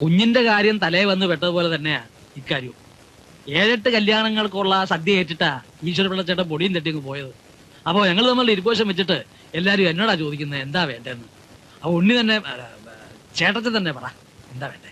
കുഞ്ഞിന്റെ കാര്യം തലേ വന്ന് പെട്ടതുപോലെ തന്നെയാ ഇക്കാര്യവും ഏഴെട്ട് കല്യാണങ്ങൾക്കുള്ള സദ്യ ഏറ്റിട്ടാ ഈശ്വര പിള്ളച്ചേട്ടൻ പൊടിയും തെറ്റിങ്ങ് പോയത്. അപ്പോൾ ഞങ്ങൾ തമ്മിലുള്ള ഇരുപോശം വെച്ചിട്ട് എല്ലാവരും എന്നോടാ ചോദിക്കുന്നത് എന്താ വേണ്ടതെന്ന് അപ്പൊ ഉണ്ണി തന്നെ ചേട്ടത്തിൽ തന്നെ പറ എന്താ വേണ്ടേ?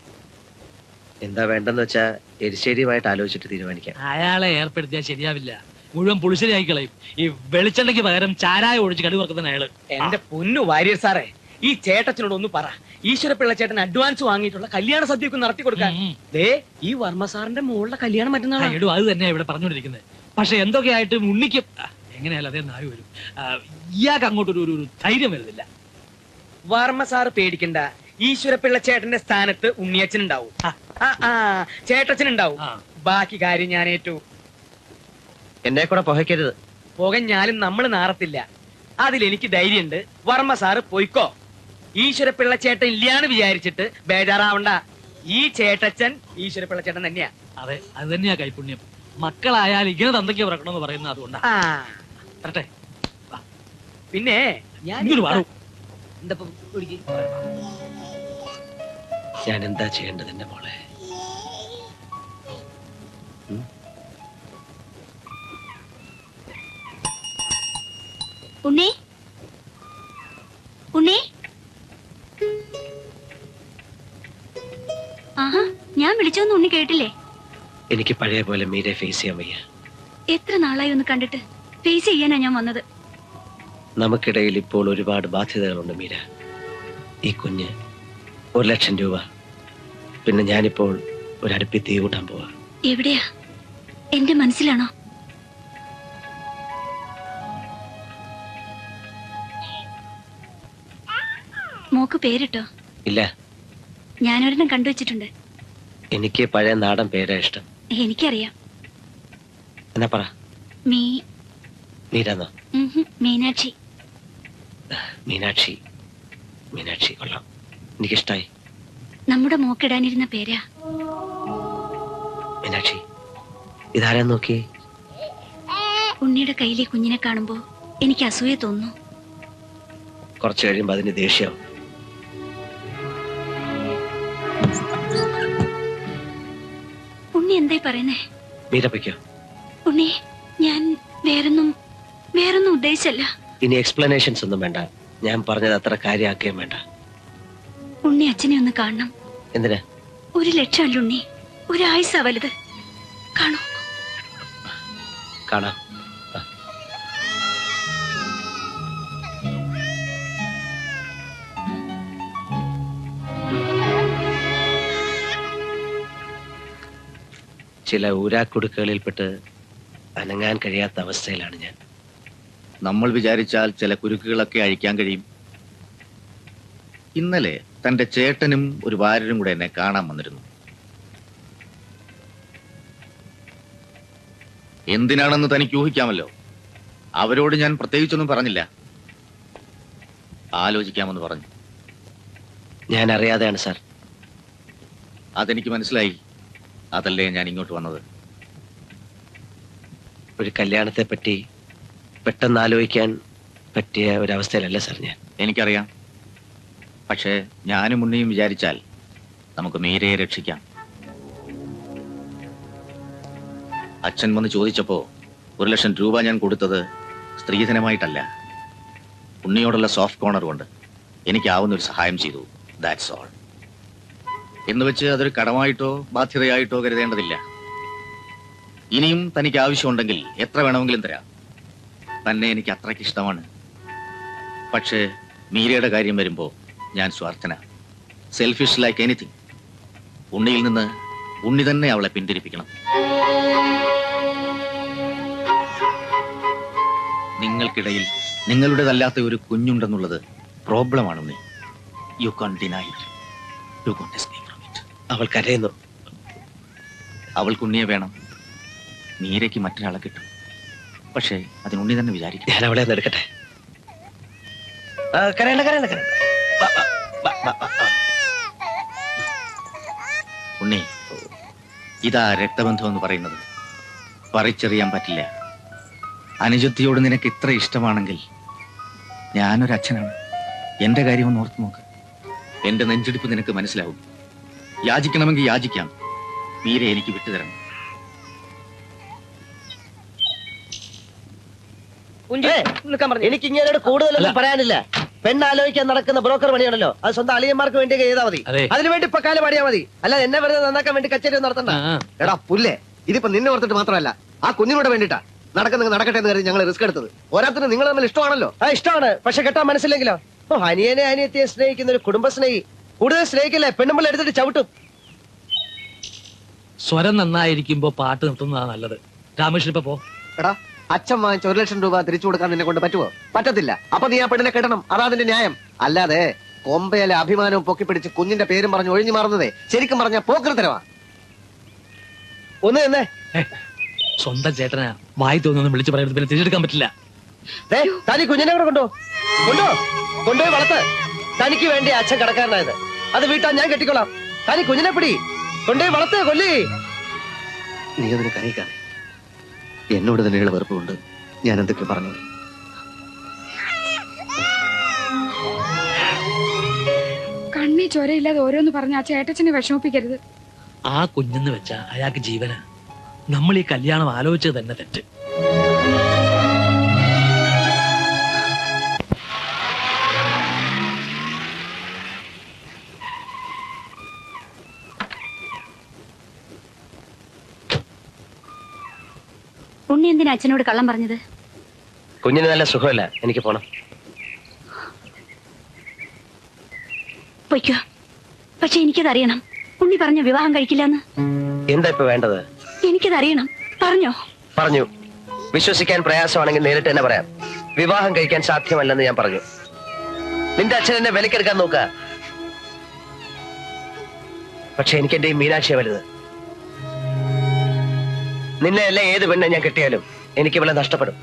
എന്താ വേണ്ടെന്ന് വെച്ചാ എരിശ്ശേരിയുമായിട്ട് ആലോചിച്ചിട്ട് തീരുമാനിക്കാം. അയാളെ ഏർപ്പെടുത്തിയാൽ ശരിയാവില്ല. മുഴുവൻ പുളിശ്ശേരി കളയും ഈ വെളിച്ചെണ്ണയ്ക്ക് പകരം ചാരായ ഒഴിച്ച് കടുവർക്കുന്ന അയാൾ. എന്റെ പൊന്നു വാര്യർ സാറേ ഈ ചേട്ടച്ചനോട് ഒന്ന് പറ. ഈശ്വരപ്പിള്ള ചേട്ടൻ അഡ്വാൻസ് വാങ്ങിയിട്ടുള്ള കല്യാണ സദ്യയൊക്കെ നടത്തി കൊടുക്കാൻ. ദേ ഈ വർമ്മ സാറിന്റെ മോളുടെ കല്യാണം മറ്റന്നാളെ മറ്റന്നാളാണ് എടോ അത് തന്നെയാണ് ഇവിടെ പറഞ്ഞുകൊണ്ടിരിക്കുന്നത്. പക്ഷെ എന്തൊക്കെയായിട്ട് ഉണ്ണിക്ക് ആ, എങ്ങനെയല്ല അതേ നായ വരും. ഇയാൾക്ക് അങ്ങോട്ടൊരു ഒരു ഒരു ധൈര്യം വരുന്നില്ല. വർമ്മ സാറ് പേടിക്കണ്ട. ഈശ്വരപ്പിള്ള ചേട്ടന്റെ സ്ഥാനത്ത് ഉണ്ണിയച്ചൻ ഉണ്ടാവും ആ ആ ചേട്ടച്ചൻ ഉണ്ടാവും ബാക്കി കാര്യം ഞാൻ ഏറ്റു. എന്നെ കൂടെ പുകയ്ക്കരുത്. പുക ഞാനും നമ്മൾ നാറത്തില്ല. അതിലെനിക്ക് ധൈര്യമുണ്ട് വർമ്മ സാറ് പൊയ്ക്കോ. ഈശ്വരപ്പിള്ള ചേട്ടൻ ഇല്ലാന്ന് വിചാരിച്ചിട്ട് ബേജാറാവണ്ട. ഈ ചേട്ടച്ചൻ ഈശ്വരപ്പിള്ള ചേട്ടൻ തന്നെയാ. അതെ അത് തന്നെയാ കൈപുണ്യം. മക്കളായാൽ ഇങ്ങനെ തന്തയ്ക്ക് പിറക്കണമെന്ന് പറയുന്നത് അതുകൊണ്ടാ. ആ. തരട്ടെ. പിന്നെ ഞാൻ എന്താ ഇപ്പൊ വിളിക്ക്? ഞാൻ എന്താ ചെയ്യേണ്ടത് എന്റെ മോളെ? ഉണ്ണി ഉണ്ണി കേട്ടില്ലേ? എനിക്ക് പഴയ പോലെ മീരെ ഫേസ് ചെയ്യാൻ വയ്യ. എത്ര നാളായി ഒന്ന് കണ്ടിട്ട്? ഫേസ് ചെയ്യാനാ ഞാൻ വന്നത്. നമുക്കിടയിൽ ഇപ്പോൾ ഒരുപാട് ബാധ്യതകളുണ്ട് മീര. ഈ കുഞ്ഞ് ഒരു ലക്ഷം രൂപ. പിന്നെ ഞാനിപ്പോൾ ഒരു അടുപ്പി തീ കൂട്ടാൻ പോവാ. എവിടെയാ? എന്റെ മനസ്സിലാണോ? മോക്ക് പേരിട്ടോ? ഇല്ല. ഞാനൊരെണ്ണം കണ്ടുവച്ചിട്ടുണ്ട്. എനിക്ക് പഴയ നാടൻ പേരാ ഇഷ്ടം. എനിക്കറിയാം. എന്നാ പറ. മീ മീനാക്ഷി. മീനാക്ഷി. മീനാക്ഷി കൊള്ളാം. എനിക്കിഷ്ടായി. നമ്മുടെ മോക്കിടാനിരുന്ന പേരാ. മീനാക്ഷി ഇതാരാ നോക്കി ഉണ്ണിയുടെ കയ്യിലെ കുഞ്ഞിനെ കാണുമ്പോ എനിക്ക് അസൂയ തോന്നുന്നു. കുറച്ചു കഴിയുമ്പോ അതിന് ദേഷ്യമാവും പറയുന്നേ? മീരപ്പയ്ക്കോ ഉണ്ണി ഞാൻ വേറൊന്നും വേറൊന്നും ഉദ്ദേശിച്ചല്ല. ഇനി എക്സ്പ്ലനേഷൻസ് ഒന്നും വേണ്ട. ഞാൻ പറഞ്ഞത് അത്ര കാര്യമാക്കുകയും വേണ്ട. ഉണ്ണി അച്ഛനെ ഒന്ന് കാണണം. എന്തിനാ? ഒരു ലക്ഷമല്ല ഉണ്ണി. ഒരാഴ്ച വലുത് കാണൂ. കാണാം. ചില ഊരാക്കുടുക്കുകളിൽപ്പെട്ട് അനങ്ങാൻ കഴിയാത്ത അവസ്ഥയിലാണ് ഞാൻ. നമ്മൾ വിചാരിച്ചാൽ ചില കുരുക്കുകളൊക്കെ അഴിക്കാൻ കഴിയും. ഇന്നലെ തന്റെ ചേട്ടനും ഒരു വാരനും കൂടെ എന്നെ കാണാൻ വന്നിരുന്നു. എന്തിനാണെന്ന് തനിക്ക് ഊഹിക്കാമല്ലോ. അവരോട് ഞാൻ പ്രത്യേകിച്ചൊന്നും പറഞ്ഞില്ല. ആലോചിക്കാമെന്ന് പറഞ്ഞു. ഞാൻ അറിയാതെയാണ് സാർ. അതെനിക്ക് മനസ്സിലായി. അതല്ലേ ഞാൻ ഇങ്ങോട്ട് വന്നത്? ഒരു കല്യാണത്തെ പറ്റി പെട്ടെന്ന് ആലോചിക്കാൻ പറ്റിയ ഒരവസ്ഥയിലല്ല സാർ ഞാൻ? എനിക്കറിയാം. പക്ഷേ ഞാനും ഉണ്ണിയും വിചാരിച്ചാൽ നമുക്ക് മീരയെ രക്ഷിക്കാം. അച്ഛൻ വന്ന് ചോദിച്ചപ്പോ ഒരു ലക്ഷം രൂപ ഞാൻ കൊടുത്തത് സ്ത്രീധനമായിട്ടല്ല. ഉണ്ണിയോടുള്ള സോഫ്റ്റ് കോർണർ കൊണ്ട് എനിക്കാവുന്ന ഒരു സഹായം ചെയ്തു. ദാറ്റ്സ് ഓൾ എന്ന് വെച്ച് അതൊരു കടമായിട്ടോ ബാധ്യതയായിട്ടോ കരുതേണ്ടതില്ല. ഇനിയും തനിക്ക് ആവശ്യമുണ്ടെങ്കിൽ എത്ര വേണമെങ്കിലും തരാം. തന്നെ എനിക്ക് അത്രയ്ക്ക് ഇഷ്ടമാണ്. പക്ഷേ മീരയുടെ കാര്യം വരുമ്പോൾ ഞാൻ സ്വാർത്ഥന. സെൽഫിഷ് ലൈക്ക് എനിത്തിങ് ഉണ്ണിയിൽ നിന്ന് ഉണ്ണി തന്നെ അവളെ പിന്തിരിപ്പിക്കണം. നിങ്ങൾക്കിടയിൽ നിങ്ങളുടേതല്ലാത്ത ഒരു കുഞ്ഞുണ്ടെന്നുള്ളത് പ്രോബ്ലമാണ് Unni. You can deny you can it അവൾ കരയുന്നു. അവൾക്ക് ഉണ്ണിയെ വേണം. നീരയ്ക്ക് മറ്റൊരാളെ കിട്ടും. പക്ഷേ അതിന് ഉണ്ണി തന്നെ വിചാരിക്കും. ഞാൻ അവളെ ഒന്ന് എടുക്കട്ടെ? ആ, കരയണ്ട കരയണ്ട കരയണ്ട. വാ, വാ, വാ, വാ, വാ, ആ. ഉണ്ണി ഇതാ രക്തബന്ധം എന്ന് പറയുന്നത്. പറിച്ചെറിയാൻ പറ്റില്ല. അനുജത്തിയോട് നിനക്ക് ഇത്ര ഇഷ്ടമാണെങ്കിൽ ഞാനൊരു അച്ഛനാണ് എന്റെ കാര്യം ഒന്ന് ഓർത്തു നോക്ക്. എന്റെ നെഞ്ചിടിപ്പ് നിനക്ക് മനസ്സിലാവും. യാചിക്കണമെങ്കിൽ യാചിക്കാം. മീരെ എനിക്ക് വിട്ടുതരണം. എനിക്ക് ഇങ്ങനെ കൂടുതലൊന്നും പറയാനില്ല. പെണ്ണാലോചിക്കാൻ നടക്കുന്ന ബ്രോക്കർ പണിയാണല്ലോ. അത് സ്വന്തം അളിയന്മാർക്ക് വേണ്ടി ചെയ്താൽ മതി. അതെ. അതിനുവേണ്ടി ഇപ്പൊ കാലം പാടിയാ മതി. അല്ലാതെ എന്നെ വെറുതെ നന്നാക്കാൻ വേണ്ടി കച്ചേരി ഒന്നും നടത്തണ്ട. എടാ പുല്ലേ ഇതിപ്പോ നിന്നെ ഓർത്തിട്ട് മാത്രമല്ല ആ കുഞ്ഞിനോട് വേണ്ടിട്ടാ നടക്കുന്ന നടക്കട്ടെ എന്ന് കരുതി ഞങ്ങൾ റിസ്ക് എടുത്തത്. ഓരോരുത്തരും നിങ്ങൾ തമ്മിൽ ഇഷ്ടമാണല്ലോ. ആ ഇഷ്ടമാണ്. പക്ഷെ കെട്ടാൻ മനസ്സിലെങ്കിലോ ഓ അനിയനെ അനിയത്തിയെ സ്നേഹിക്കുന്ന ഒരു കുടുംബ സ്നേഹി കൂടുതൽ സ്നേഹിക്കില്ലേ? പെണ്ണുമ്പോൾ എടുത്തിട്ട് ചവിട്ടും. സ്വരം നന്നായിരിക്കുമ്പോ പാട്ട് നിർത്തുന്നതാണ് നല്ലത്. രാമകൃഷ്ണൻ ഇപ്പൊ പോ. എടാ അച്ഛൻ വാങ്ങിച്ച ഒരു ലക്ഷം രൂപ തിരിച്ചു കൊടുക്കാൻ നിന്നെ കൊണ്ട് പറ്റുമോ പറ്റത്തില്ല. അപ്പൊ നീ ആ പെണ്ണിനെ കെട്ടണം. അതാ അതിന്റെ ന്യായം. അല്ലാതെ കൊമ്പയിലെ അഭിമാനവും പൊക്കിപ്പിടിച്ച് കുഞ്ഞിന്റെ പേരും പറഞ്ഞു ഒഴിഞ്ഞു മാറുന്നതേ. ശരിക്കും പറഞ്ഞ പോക്കൃതരവാ ഒന്ന് തന്നെ സ്വന്തം ചേട്ടനാ. വായി തോന്നുന്നു വിളിച്ചു പറയുന്നത് പിന്നെ തിരിച്ചെടുക്കാൻ പറ്റില്ല. കുഞ്ഞിനെ കൂടെ കൊണ്ടോ കൊണ്ടോ കൊണ്ടുപോയി വളർത്ത്. തനിക്ക് വേണ്ടി അച്ഛൻ കടക്കാരനായത്. അത് വീട്ടാൻ ഞാൻ കെട്ടിക്കൊള്ളാം തനി കുഞ്ഞിനെ പിടി. കൊണ്ടേ വളർത്തേ കൊല്ലി. നീ അതിന് കരയിക്കാതെ എന്നോട് തന്നെയുള്ള വെറുപ്പുണ്ട്. ഞാൻ എന്തൊക്കെ പറഞ്ഞു. കണ്ണി ചോരയില്ലാതെ ഓരോന്ന് പറഞ്ഞ ആ ചേട്ടച്ചനെ വിഷമിപ്പിക്കരുത്. ആ കുഞ്ഞെന്ന് വെച്ചാ അയാൾക്ക് ജീവന. നമ്മൾ ഈ കല്യാണം ആലോചിച്ചത് തന്നെ തെറ്റ്. എന്തിനാ അച്ഛനോട് കള്ളം പറഞ്ഞത്? കുഞ്ഞിന് നല്ല സുഖമല്ല. എനിക്ക് പോണം. പൊയ്ക്കോ. പക്ഷെ എനിക്കതറിയണം. ഉണ്ണി പറഞ്ഞ വിവാഹം കഴിക്കില്ലെന്ന്. എന്താ ഇപ്പൊ വേണ്ടത്? എനിക്കതറിയണം. പറഞ്ഞോ. പറഞ്ഞു. വിശ്വസിക്കാൻ പ്രയാസമാണെങ്കിൽ നേരിട്ട് തന്നെ പറയാം. വിവാഹം കഴിക്കാൻ സാധ്യമല്ലെന്ന് ഞാൻ പറഞ്ഞു. നിന്റെ അച്ഛൻ എന്നെ വിലക്കെടുക്കാൻ നോക്ക. പക്ഷെ എനിക്ക് എന്റെ ഈ മീനാക്ഷിയ വലുത്. നിന്നെ അല്ല ഏത് പെണ്ണെ ഞാൻ കെട്ടിയാലും? എനിക്ക് ഇവളെ നഷ്ടപ്പെടും.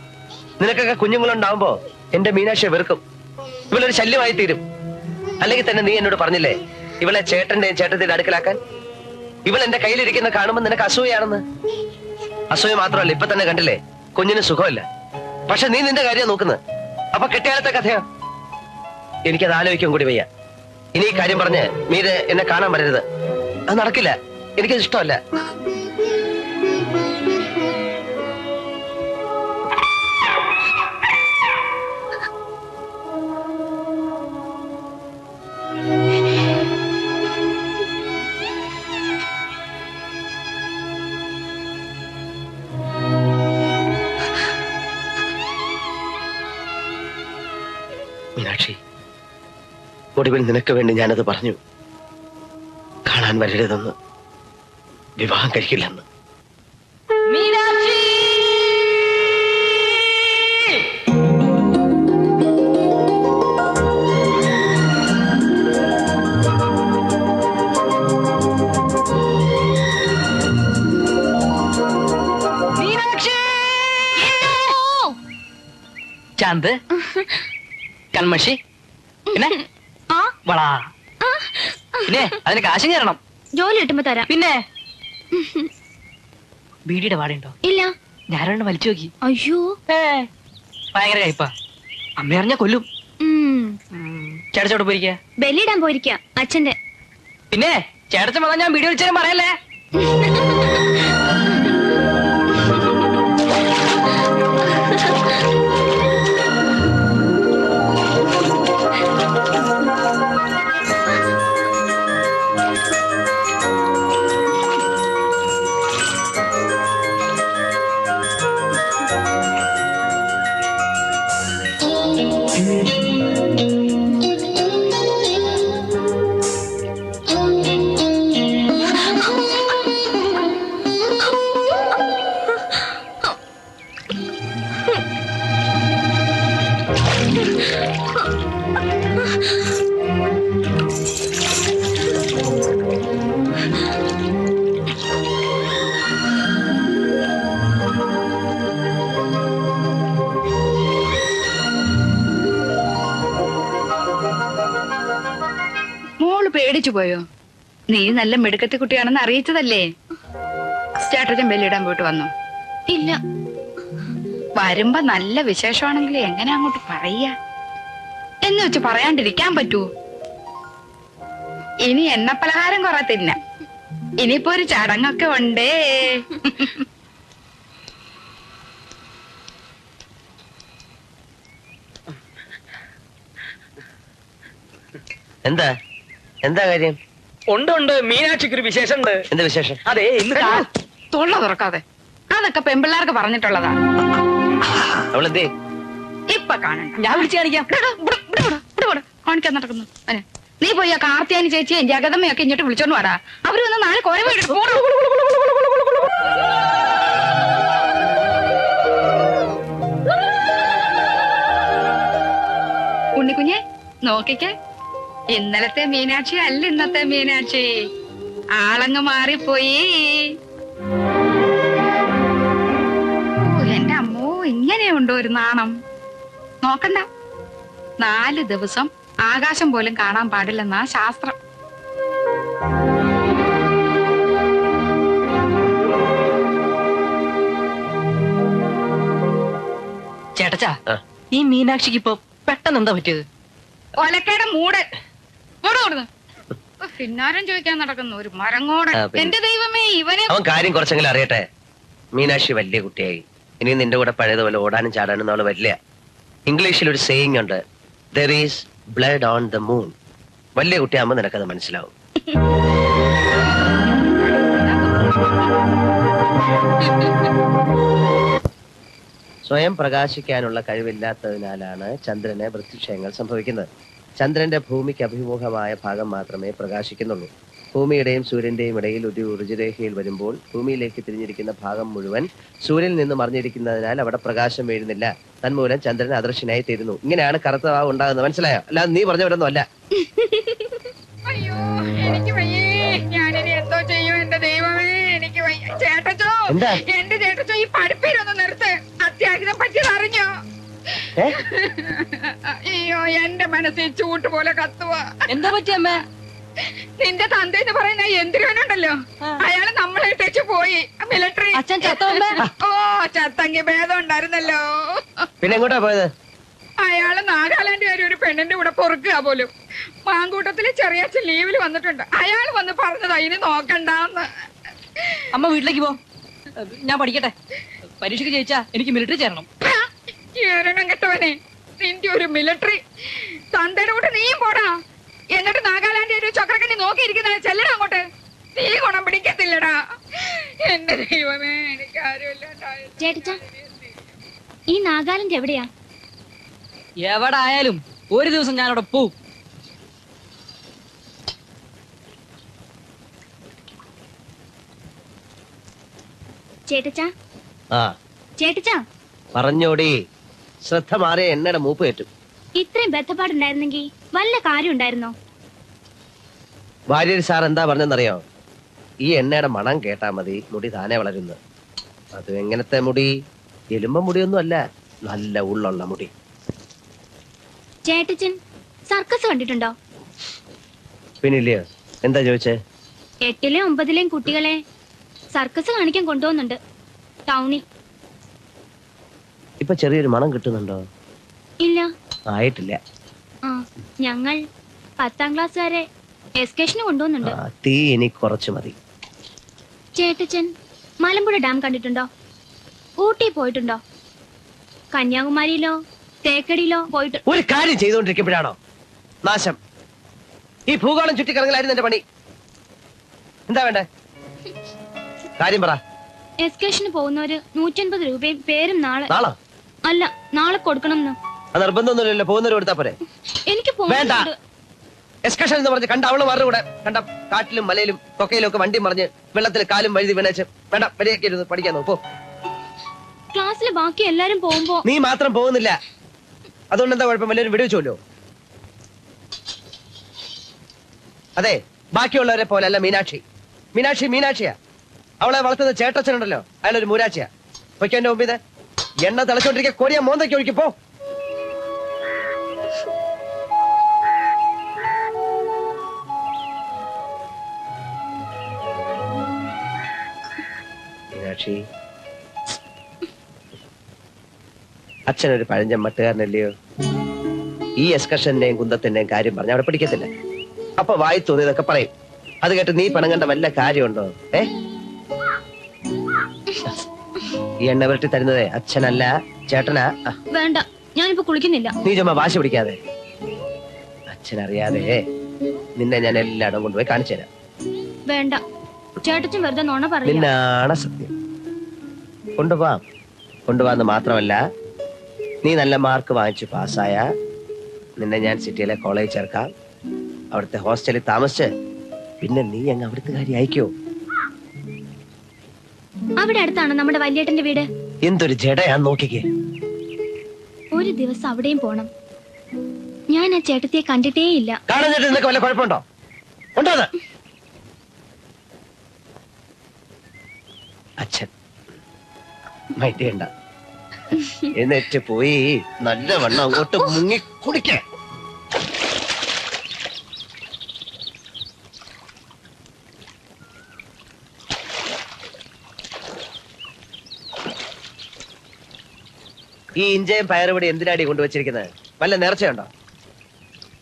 നിനക്കൊക്കെ കുഞ്ഞുങ്ങളുണ്ടാവുമ്പോ എന്റെ മീനാക്ഷിയെ വെറുക്കും. ഇവളൊരു ശല്യമായി തീരും. അല്ലെങ്കിൽ തന്നെ നീ എന്നോട് പറഞ്ഞില്ലേ ഇവളെ ചേട്ടന്റെയും ചേട്ടത്തിന്റെ അടുക്കലാക്കാൻ? ഇവൾ എന്റെ കയ്യിലിരിക്കുന്ന കാണുമ്പോൾ നിനക്ക് അസൂയാണെന്ന് അസൂയ മാത്രമല്ല ഇപ്പൊ തന്നെ കണ്ടില്ലേ കുഞ്ഞിന് സുഖമില്ല. പക്ഷെ നീ നിന്റെ കാര്യം നോക്കുന്നത്. അപ്പൊ കെട്ടിയാലത്തെ കഥയാ. എനിക്കത് ആലോചിക്കും കൂടി വയ്യ. ഇനി ഈ കാര്യം പറഞ്ഞ് മീര് എന്നെ കാണാൻ വരരുത്. അത് നടക്കില്ല. എനിക്കത് ഇഷ്ടമല്ല. ഒടുവിൽ നിനക്ക് വേണ്ടി ഞാനത് പറഞ്ഞു. കാണാൻ വരരുതെന്ന് വിവാഹം കഴിക്കില്ലെന്ന്. ചാന്ത് കൺമഷി പിന്നെ? വളാ. പിന്നെ അതിന് കാശും കയറണം ജോലി കിട്ടുമ്പോ തരാം. പിന്നെ? ബീഡിയുടെ പാടുണ്ടോ? ഇല്ല. ഞാനൊരെണ്ണം വലിച്ചു നോക്കി. അയ്യോ. ഭയങ്കര കയ്പാ. അമ്മ അറിഞ്ഞ കൊല്ലും. ഉം. ചേട്ടച്ചോട്ട് പോയിരിക്ക? ബലിയിടാൻ പോയിരിക്ക അച്ഛന്റെ പിന്നെ ചേട്ടച്ച വന്നാൽ ഞാൻ വീഡിയോ വിളിച്ചാലും പറയല്ലേ? പോയോ? നീ നല്ല മെടുക്കത്തെ കുട്ടിയാണെന്ന് അറിയിച്ചതല്ലേ? ചേട്ടച്ചൻ ബലിയിടാൻ പോയിട്ട് വന്നു? ഇല്ല. വരുമ്പോ നല്ല വിശേഷമാണെങ്കിൽ എങ്ങനെ അങ്ങോട്ട് പറയാ? എന്ന് വെച്ച് പറയാണ്ടിരിക്കാൻ പറ്റൂ. ഇനി എണ്ണ പലഹാരം കുറെ തിന്നാം ഇനിയിപ്പോ ഒരു ചടങ്ങൊക്കെ ഉണ്ടേ. എന്താ? എന്താ കാര്യം? ഉണ്ട് ഉണ്ട്. മീനാക്ഷിക്ക് ഒരു വിശേഷം ഉണ്ട് എന്താ വിശേഷം? അതെ ഇന്ന് കാ- തൊള്ള തുറക്കാതെ. അതൊക്കെ പെമ്പിള്ളാർക്ക് പറഞ്ഞിട്ടുള്ളതാ. അവളെന്തേ? ഇപ്പൊ കാണണ്ട ഞാൻ വിളിച്ചു കാണിക്കാം. ഇവിടെ, ഇവിടെ, ഇവിടെ, ഇവിടെ, ഇവിടെ, ഇവിടെ. കാണിക്കാൻ നടക്കുന്നു. അനെ. നീ പോയി ആ കാർത്തിയാനി ചേച്ചിയും ജഗതമ്മയൊക്കെ ഒക്കെ ഇങ്ങോട്ട് വിളിച്ചോണ്ട് വരാ അവർ വന്ന് നാല് കോഴ ഉണ്ണിക്കുഞ്ഞെ നോക്കിക്കേ. ഇന്നലത്തെ മീനാക്ഷി അല്ല ഇന്നത്തെ മീനാക്ഷി. ആളങ്ങ് മാറിപ്പോയി. എന്റെ അമ്മോ ഇങ്ങനെയുണ്ടോ ഒരു നാണം? നോക്കണ്ട. നാല് ദിവസം ആകാശം പോലും കാണാൻ പാടില്ലെന്നാ ശാസ്ത്രം. ചേട്ടച്ചാ ഈ മീനാക്ഷിക്ക് ഇപ്പൊ പെട്ടെന്ന് എന്താ പറ്റിയത്? ഒലക്കയുടെ മൂട്. പിന്നാരം ചോദിക്കാൻ നടക്കുന്നു. ഒരു മരങ്ങോട് ആ, പിന്നെ. എന്റെ ദൈവമേ ഇവനെ അവൻ കാര്യം കുറച്ചെങ്കിലും അറിയട്ടെ. മീനാക്ഷി വലിയ കുട്ടിയായി. ഇനി നിന്റെ കൂടെ പഴയതുപോലെ ഓടാനും ചാടാനും അവൾ വരില്ല. ഇംഗ്ലീഷിൽ ഒരു സേയിങ് ഉണ്ട്. There is blood on the moon വലിയ കുട്ടിയാകുമ്പോൾ നിനക്കത് മനസ്സിലാവും. സ്വയം പ്രകാശിക്കാനുള്ള കഴിവില്ലാത്തതിനാലാണ് ചന്ദ്രനെ വൃത്തിക്ഷയങ്ങൾ സംഭവിക്കുന്നത്. ചന്ദ്രന്റെ ഭൂമിക്ക് അഭിമുഖമായ ഭാഗം മാത്രമേ പ്രകാശിക്കുന്നുള്ളൂ. ഭൂമിയുടെയും സൂര്യന്റെയും ഇടയിൽ ഒരു ഋജുരേഖയിൽ വരുമ്പോൾ ഭൂമിയിലേക്ക് തിരിഞ്ഞിരിക്കുന്ന ഭാഗം മുഴുവൻ സൂര്യനിൽ നിന്ന് മറിഞ്ഞിരിക്കുന്നതിനാൽ അവിടെ പ്രകാശം വീഴുന്നില്ല. തന്മൂലം ചന്ദ്രൻ അദൃശ്യനായി തീരുന്നു. ഇങ്ങനെയാണ് കറുത്ത ഭാവം ഉണ്ടാകുന്നത്. മനസ്സിലായോ? അല്ല നീ പറഞ്ഞവരൊന്നും അല്ല. എന്റെ ചേട്ടച്ചോ ഈ പഠിപ്പേരൊന്ന് നിർത്ത്. അത്യാഗ്രഹം പറ്റിയത് അറിഞ്ഞോ? ഏ? അയ്യോ എന്റെ മനസ്സിൽ ചൂട്ട് പോലെ കത്തുക എന്താ പറ്റിയ അമ്മേ? നിന്റെ തന്ത എന്ന് പറയുന്ന യന്ത്രവനുണ്ടല്ലോ അയാൾ നമ്മളെ ഇട്ടേച്ച് പോയി. മിലിട്ടറി അച്ഛൻ? ഓ ചത്തങ്കി ഭേദം ഉണ്ടായിരുന്നല്ലോ. പിന്നെ എങ്ങോട്ടാ പോയത്? അയാൾ നാഗാലാൻഡ് വരെ ഒരു പെണ്ണിന്റെ കൂടെ പൊറുക്കുക പോലും. മാങ്കൂട്ടത്തിൽ ചെറിയച്ഛൻ ലീവിൽ വന്നിട്ടുണ്ട്. അയാൾ വന്ന് പറഞ്ഞതാ ഇനി നോക്കണ്ടെന്ന്. അമ്മ വീട്ടിലേക്ക് പോ. ഞാൻ പഠിക്കട്ടെ. പരീക്ഷയ്ക്ക് ജയിച്ചാ എനിക്ക് മിലിട്ടറി ചേരണം. കെട്ടവനെ. നിന്റെ ഒരു മിലിറ്ററി തന്തയുടെ കൂടെ നീയും പോടാ. എന്നിട്ട് നാഗാലാന്റെ ഒരു ചക്രക്കണ്ണി നോക്കിയിരിക്കുന്ന ചെല്ലട അങ്ങോട്ട്. തീ ഗുണം പിടിക്കത്തില്ലടാ. എന്റെ ദൈവമേ എനിക്ക് ആരുമില്ല ചേട്ടച്ച ഈ നാഗാലാൻഡ് എവിടെയാ? എവിടെ ആയാലും ഒരു ദിവസം ഞാൻ അവിടെ പോവും. ചേട്ടച്ചാ ആ. ചേട്ടച്ച. പറഞ്ഞോടി. ശ്രദ്ധ മാറിയ എണ്ണയുടെ മൂപ്പ് കയറ്റും. ഇത്രയും ബന്ധപ്പാടുണ്ടായിരുന്നെങ്കിൽ വല്ല കാര്യം ഉണ്ടായിരുന്നോ ഭാര്യ സാർ എന്താ പറഞ്ഞെന്നറിയോ? ഈ എണ്ണയുടെ മണം കേട്ടാ മതി മുടി താനെ വളരുന്നു. അത് എങ്ങനത്തെ മുടി? എലുമ്പ മുടിയൊന്നും അല്ല നല്ല ഉള്ളുള്ള മുടി. ചേട്ടച്ചൻ സർക്കസ് കണ്ടിട്ടുണ്ടോ? പിന്നില്ലയോ എന്താ ചോദിച്ചേ? എട്ടിലെയും ഒമ്പതിലെയും കുട്ടികളെ സർക്കസ് കാണിക്കാൻ കൊണ്ടുപോകുന്നുണ്ട്. ടൗണിൽ. ഇപ്പൊ ചെറിയൊരു മണം കിട്ടുന്നുണ്ടോ? ഇല്ല. ആയിട്ടില്ല. ആ ഞങ്ങൾ പത്താം ക്ലാസ് വരെ എസ്കേഷന് കൊണ്ടുപോകുന്നുണ്ട് ആ, തീ ഇനി കുറച്ച് മതി. ചേട്ടച്ചൻ മലമ്പുഴ ഡാം കണ്ടിട്ടുണ്ടോ? ഊട്ടി പോയിട്ടുണ്ടോ? കന്യാകുമാരിയിലോ തേക്കടിയിലോ പോയിട്ട് ഒരു കാര്യം ചെയ്തുകൊണ്ടിരിക്കുമ്പോഴാണോ? നാശം. ഈ ഭൂഗോളം ചുറ്റിക്കറങ്ങലായിരുന്നു എന്റെ പണി. എന്താ വേണ്ടേ? കാര്യം പറ. എസ്കേഷന് പോകുന്നവര് നൂറ്റൻപത് രൂപയും പേരും നാളെ നാളോ? അല്ല നാളെ കൊടുക്കണം നിർബന്ധമൊന്നുമില്ലല്ലോ പോകുന്നവരെ കൊടുത്താ പോരെ. എനിക്ക് വേണ്ട. എക്സ്കർഷൻ എന്ന് പറഞ്ഞ് കണ്ട അവൾ മാറുടെ കൂടെ കണ്ട കാട്ടിലും മലയിലും തൊക്കയിലും ഒക്കെ വണ്ടി മറിഞ്ഞ് വെള്ളത്തിൽ കാലും വഴുതി വീണേച്ച് വേണ്ട വരെയൊക്കെ ഇരുന്ന് പഠിക്കാൻ നോക്കോ ക്ലാസ്സിൽ ബാക്കി എല്ലാരും പോകുമ്പോ നീ മാത്രം പോകുന്നില്ല. അതുകൊണ്ട് എന്താ കുഴപ്പം എല്ലാവരും വിടുവിച്ചോല്ലോ അതെ ബാക്കിയുള്ളവരെ പോലെ അല്ല മീനാക്ഷി. മീനാക്ഷി മീനാക്ഷിയാ. അവളെ വളർത്തുന്ന ചേട്ടച്ചനുണ്ടല്ലോ. അയാളൊരു മൂരാച്ചിയാ. പൊയ്ക്കോ എന്റെ മുമ്പിത്. എണ്ണ തിളച്ചോണ്ടിരിക്കുക കോരിയ മോന്തയ്ക്ക് ഒഴിക്കപ്പോ മീനാക്ഷി. പഴഞ്ഞ മട്ടുകാരനല്ലയോ? ഈ എസ്കർഷന്റെയും കുന്തത്തിന്റെയും കാര്യം പറഞ്ഞ അവിടെ പിടിക്കത്തില്ല. അപ്പൊ വായി തോന്നിയതൊക്കെ പറയും. അത് കേട്ട് നീ പണം കണ്ട വല്ല കാര്യമുണ്ടോ? ഏ? ഈ എണ്ണ വിരട്ടി തരുന്നത് അച്ഛനല്ല ചേട്ടനാ? ആ, വേണ്ട ഞാനിപ്പോ കുളിക്കുന്നില്ല. നീ ചുമ്മാ വാശി പിടിക്കാതെ. അച്ഛനറിയാതെ നിന്നെ ഞാൻ എല്ലായിടം കൊണ്ടുപോയി കാണിച്ചു തരാം. വേണ്ട ചേട്ടച്ചൻ വെറുതെ നോണ പറയാ നിന്നാണ് സത്യം. കൊണ്ടുപോവാം. കൊണ്ടുപോകാന്ന് മാത്രമല്ല നീ നല്ല മാർക്ക് വാങ്ങിച്ചു പാസ്സായ നിന്നെ ഞാൻ സിറ്റിയിലെ കോളേജ് ചേർക്കാം. അവിടുത്തെ ഹോസ്റ്റലിൽ താമസിച്ച് പിന്നെ നീ അങ്ങ് അവിടുത്തെ കാര്യം അയക്കോ? അവിടെ അടുത്താണ് നമ്മുടെ വല്യേട്ടന്റെ വീട്. എന്തൊരു ജഡയാ നോക്കിക്കേ. ഒരു ദിവസം അവിടെയും പോണം. ഞാൻ ആ ചേട്ടത്തിയെ കണ്ടിട്ടേ ഇല്ല നിനക്ക് വല്ല കുഴപ്പമുണ്ടോ? ഉണ്ടോ അത്? അച്ഛൻ എന്നിട്ട് പോയി നല്ല വണ്ണം അങ്ങോട്ട് മുങ്ങി കുടിക്ക ഈ ഇഞ്ചയും പയറുപടി എന്തിനാടി കൊണ്ടുവച്ചിരിക്കുന്നത്? വല്ല നേർച്ചയുണ്ടോ?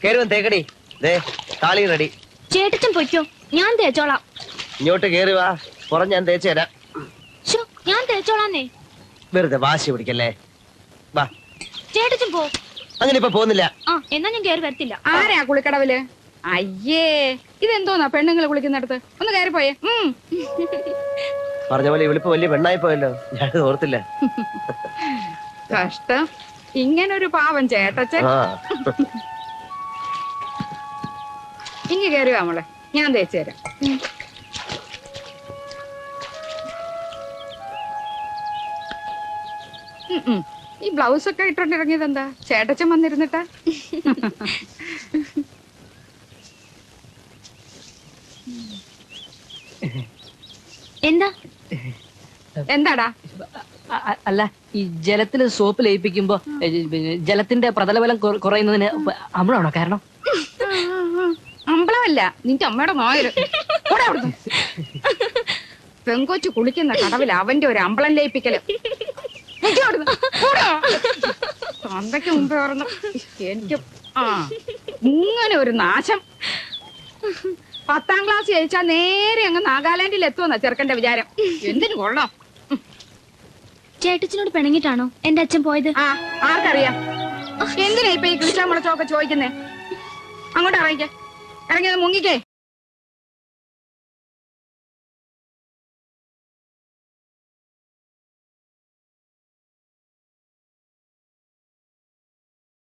കേറുവൻ തേക്കടി. ദേ താളി റെഡി. ചേട്ടൻ പൊയ്ക്കോ. ഞാൻ തേച്ചോളാം. ഇങ്ങോട്ട് കേറി വാ. പുറം ഞാൻ തേച്ച് തരാം. ഞാൻ തേച്ചോളാന്നേ. വെറുതെ വാശി പിടിക്കല്ലേ? വാ. ചേട്ടച്ചൻ പോ. അങ്ങനെ ഇപ്പൊ പോകുന്നില്ല. ആ എന്നാ ഞാൻ കയറി വരത്തില്ല. ആരാ കുളിക്കടവിൽ? അയ്യേ ഇതെന്തോന്നാ പെണ്ണുങ്ങൾ കുളിക്കുന്നിടത്ത്? ഒന്ന് കയറി പോയേ. പറഞ്ഞ പോലെ ഇവളിപ്പോ വലിയ പെണ്ണായി പോയല്ലോ. ഞാൻ ഓർത്തില്ല. കഷ്ടം. ഇങ്ങനൊരു പാവം ചേട്ടച്ചൻ. ഇങ്ങ ഇങ്ങ് കയറി വാ മോളെ? ഞാൻ തേച്ചു തരാം ഉം, ഉം. ഈ ബ്ലൗസ് ഒക്കെ ഇട്ടോണ്ടിറങ്ങിയത് എന്താ? ചേട്ടച്ചൻ വന്നിരുന്നിട്ടാ? എന്താ? എന്താടാ? അല്ല ഈ ജലത്തിൽ സോപ്പ് ലയിപ്പിക്കുമ്പോ ജലത്തിന്റെ പ്രതലബലം കുറയുന്നതിന് അമ്ലമാണോ കാരണം? അമ്പളമല്ല നിന്റെ അമ്മയുടെ മോയൊരു. പെങ്കൊച്ചു കുളിക്കുന്ന കടവിൽ അവന്റെ ഒരു അമ്പളം ലയിപ്പിക്കൽ. തന്തയ്ക്ക് മുമ്പേ ഓർന്നു. എനിക്ക് ആ ഇങ്ങനെ ഒരു നാശം. പത്താം ക്ലാസ് ജയിച്ചാ നേരെ അങ്ങ് നാഗാലാൻഡിൽ എത്തുമെന്നാ ചെറുക്കന്റെ വിചാരം. എന്തിനു കൊള്ളാം? ചേട്ടച്ചനോട് പിണങ്ങിട്ടാണോ എന്റെ അച്ഛൻ പോയത്? ആ ആർക്കറിയാം? എന്തിനാ ഇപ്പൊ ഈ കൃഷ്ണമുളച്ചോക്കെ ചോദിക്കുന്നേ? അങ്ങോട്ട് ഇറങ്ങിക്കേ. ഇറങ്ങിയത് മുങ്ങിക്കേ.